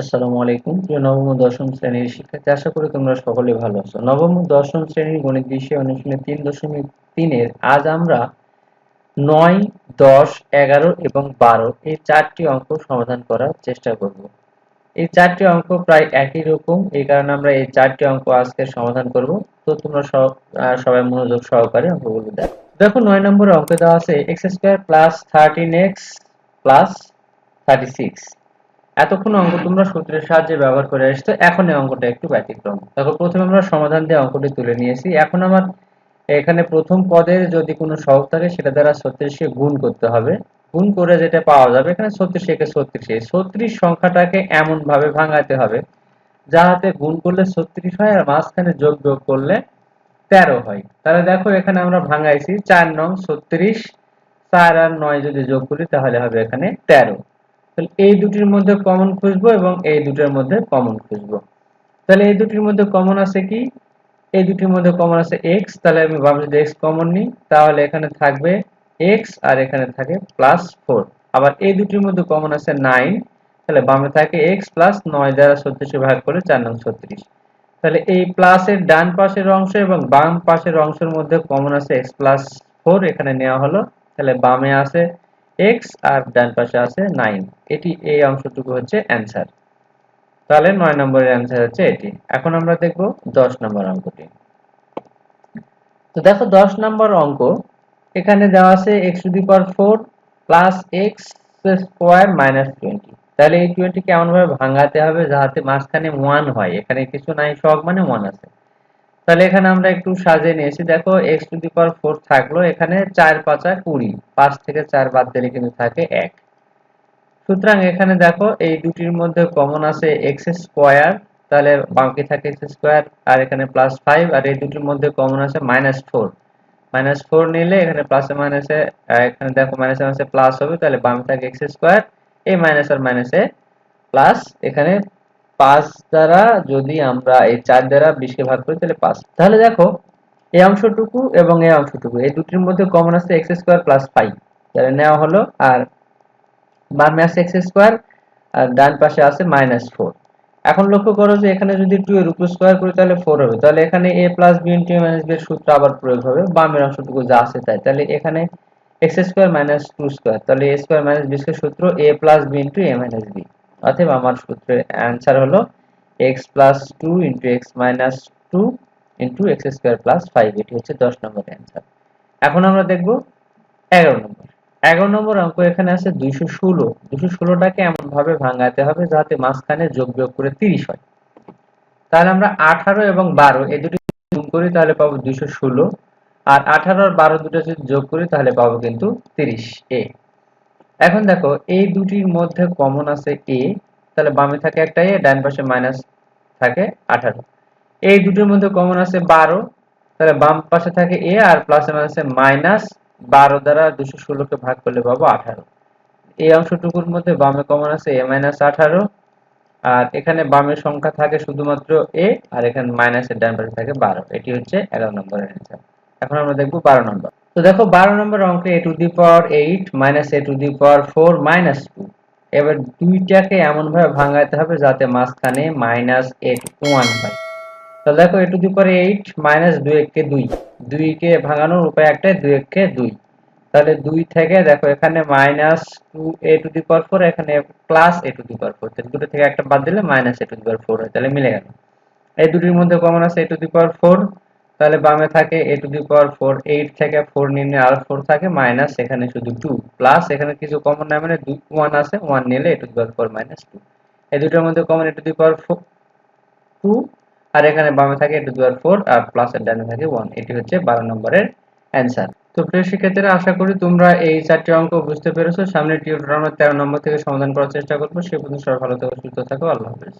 আসসালামু আলাইকুম। প্রিয় নবম ও দশম শ্রেণির শিক্ষার্থী, আশা করি তোমরা সকলে ভালো আছো। নবম ও দশম শ্রেণির গণিত বিষয় অনুশীলনে তিন দশমিক তিনের আজ আমরা নয়, দশ, এগারো এবং বারো এই চারটি অঙ্ক সমাধান করার চেষ্টা করব। এই চারটি অঙ্ক প্রায় একই রকম, এই কারণে আমরা এই চারটি অঙ্ক আজকে সমাধান করব। তো তোমরা সব সবাই মনোযোগ সহকারে অঙ্কগুলো দেখো। দেখো, নয় নম্বর অঙ্কে দেওয়া আছে, x square plus thirteen x plus thirty six. এতক্ষণ অঙ্ক তোমরা সূত্রের সাহায্যে ব্যবহার করে আসতো এখন এই অঙ্কটা একটু ব্যতিক্রম। দেখো, প্রথমে আমরা সমাধান দিয়ে অঙ্কটি তুলে নিয়েছি। এখন আমার এখানে প্রথম পদের যদি কোনো সহগ থাকে, সেটা দ্বারা ছত্রিশকে গুণ করতে হবে। গুণ করে যেটা পাওয়া যাবে, এখানে ছত্রিশ একে ছত্রিশ। ছত্রিশ সংখ্যাটাকে এমন ভাবে ভাঙাতে হবে, যাহাতে গুণ করলে ছত্রিশ হয় আর মাঝখানে যোগ যোগ করলে তেরো হয়। তাহলে দেখো, এখানে আমরা ভাঙাইছি চার নং ছত্রিশ, চার আর নয় যদি যোগ করি, তাহলে হবে এখানে তেরো। তাহলে এই দুটির মধ্যে কমন খুঁজবো এবং এই দুটির মধ্যে কমন খুঁজবো। তাহলে এই দুটির মধ্যে কমন আছে কি? এই দুটির মধ্যে কমন আছে x, তাহলে আমি ভাবছি যে x কমন নিই, তাহলে এখানে থাকবে x আর এখানে থাকে প্লাস ফোর আবার এই দুটির মধ্যে কমন আছে নাইন তাহলে বামে থাকে x প্লাস নয় দ্বারা ছত্রিশে ভাগ করে চার নং ছত্রিশ। তাহলে এই প্লাসের ডান পাশের অংশ এবং বাম পাশের অংশের মধ্যে কমন আছে x প্লাস ফোর এখানে নেওয়া হলো। তাহলে বামে আছে x আর ডান পাশে আছে 9 এটি এই অংশটুকু হচ্ছে অ্যানসার তাহলে 9 নম্বরের অ্যানসার হচ্ছে এটি। এখন আমরা দেখব 10 নম্বর অঙ্কটি। তো দেখো 10 নম্বর অঙ্ক, এখানে দেওয়া আছে x to the power 4 plus x square minus 20 তাহলে এই 20 কে এমন ভাবে ভাঙাতে হবে যাতে মাঝখানে 1 হয়। এখানে কিছু নাই, সব মানে 1 আছে। তাহলে এখানে আমরা একটু সাজিয়ে নিয়েছি। দেখো এক্স টু দি পাওয়ার 4 থাকল। এখানে 4 পাঁচা 20 5 থেকে চার বাদ দিলে কিন্তু থাকে এক। সুতরাং এখানে দেখো, এই দুটির মধ্যে কমন আছে x স্কোয়ার তাহলে বাকি থাকে x স্কোয়ার আর এখানে প্লাস ফাইভ আর এই দুটির মধ্যে কমন আছে মাইনাস ফোর মাইনাস ফোর নিলে এখানে প্লাসে মাইনাসে এখানে দেখো মাইনাসে মাইনাসে প্লাস হবে, তাহলে বামে থাকে x স্কোয়ার এই মাইনাস আর মাইনাসে প্লাস এখানে পাঁচ দ্বারা যদি আমরা এই চার দ্বারা বিশকে ভাগ করি, তাহলে পাঁচ। তাহলে দেখো, এই অংশটুকু এবং এই অংশটুকু, এই দুটির মধ্যে কমন আছে এক্স স্কোয়ার প্লাস ফাইভ তাহলে নেওয়া হলো, আর বামে আছে এক্স স্কোয়ার আর ডান পাশে আছে মাইনাস ফোর এখন লক্ষ্য করো যে এখানে যদি টু এর উপর স্কোয়ার করি, তাহলে ফোর হবে। তাহলে এখানে a plus b into minus b এর সূত্র আবার প্রয়োগ হবে। বামের অংশটুকু যা আছে তাই। তাহলে এখানে x square minus two square তাহলে a square minus b square সূত্র a plus b into a minus b অতএব আমার সূত্রের অ্যান্সার হলো x plus two into x minus two into x square plus five এটি হচ্ছে দশ নম্বর অ্যান্সার এখন আমরা দেখব এগারো নম্বর। এগারো নম্বর অঙ্ক এখানে আছে দুইশো ষোলো। দুশো ষোলোটাকে এমন ভাবে ভাঙাতে হবে যাতে মাঝখানে যোগ বিয়োগ করে তিরিশ হয়। তাহলে আমরা আঠারো এবং বারো, এই দুটি গুণ করি তাহলে পাবো দুইশো ষোলো। আর আঠারো আর বারো দুটো যদি যোগ করি তাহলে পাবো কিন্তু তিরিশ। এ এখন দেখো, এই দুটির মধ্যে কমন আছে এ তাহলে বামে থাকে একটা এ ডান পাশে মাইনাস থাকে আঠারো। এই দুটির মধ্যে কমন আছে বারো, তাহলে বাম পাশে থাকে এ আর প্লাসে মাইনাসে মাইনাস বারো দ্বারা দুশো ষোলোকে ভাগ করলে পাবো আঠারো। এই অংশটুকুর মধ্যে বামে কমন আছে এ মাইনাস আঠারো, আর এখানে বামের সংখ্যা থাকে শুধুমাত্র এ আর এখানে মাইনাসের ডান পাশে থাকে বারো। এটি হচ্ছে এগারো নম্বরের অ্যান্সার এখন আমরা দেখব বারো নম্বর। তো দেখো বারো নম্বর অঙ্কে a to the power eight minus a to the power four minus two. এবার দুইটাকে এমন ভাবে ভাঙাতে হবে যাতে মাঝখানে মাইনাস এইট ওয়ান হয়। তো দেখো a to the power eight minus দুই এককে দুই। দুইকে ভাঙানোর উপায় একটাই, দুই এককে দুই। তাহলে দুই থেকে দেখো এখানে minus two a to the power four, এখানে plus a to the power four. দুটো থেকে একটা বাদ দিলে minus a to the power four হয়, তাহলে মিলে গেল। এই দুটির মধ্যে কমন আছে এ টু দি পাওয়ার ফোর তাহলে বামে থাকে a to the power four eight থেকে ফোর নিলে আর ফোর থাকে মাইনাস এখানে শুধু টু প্লাস এখানে কিছু কমন নাই মানে ওয়ান আছে ওয়ান নিলে a to the power four minus two এই দুটোর মধ্যে common a to the power four two আর এখানে বামে থাকে a to the power four R plus এর ডানে থাকে ওয়ান এটি হচ্ছে বারো নম্বরের অ্যান্সার তো প্রিয় শিক্ষার্থীরা, আশা করি তোমরা এই চারটি অঙ্ক বুঝতে পেরেছ। সামনে টিউটোরিয়াল তেরো নম্বর থেকে সমাধান করার চেষ্টা করব। সে পর্যন্ত সবাই ভালো থাকো, সুস্থ থাকো। আল্লাহ হাফিজ।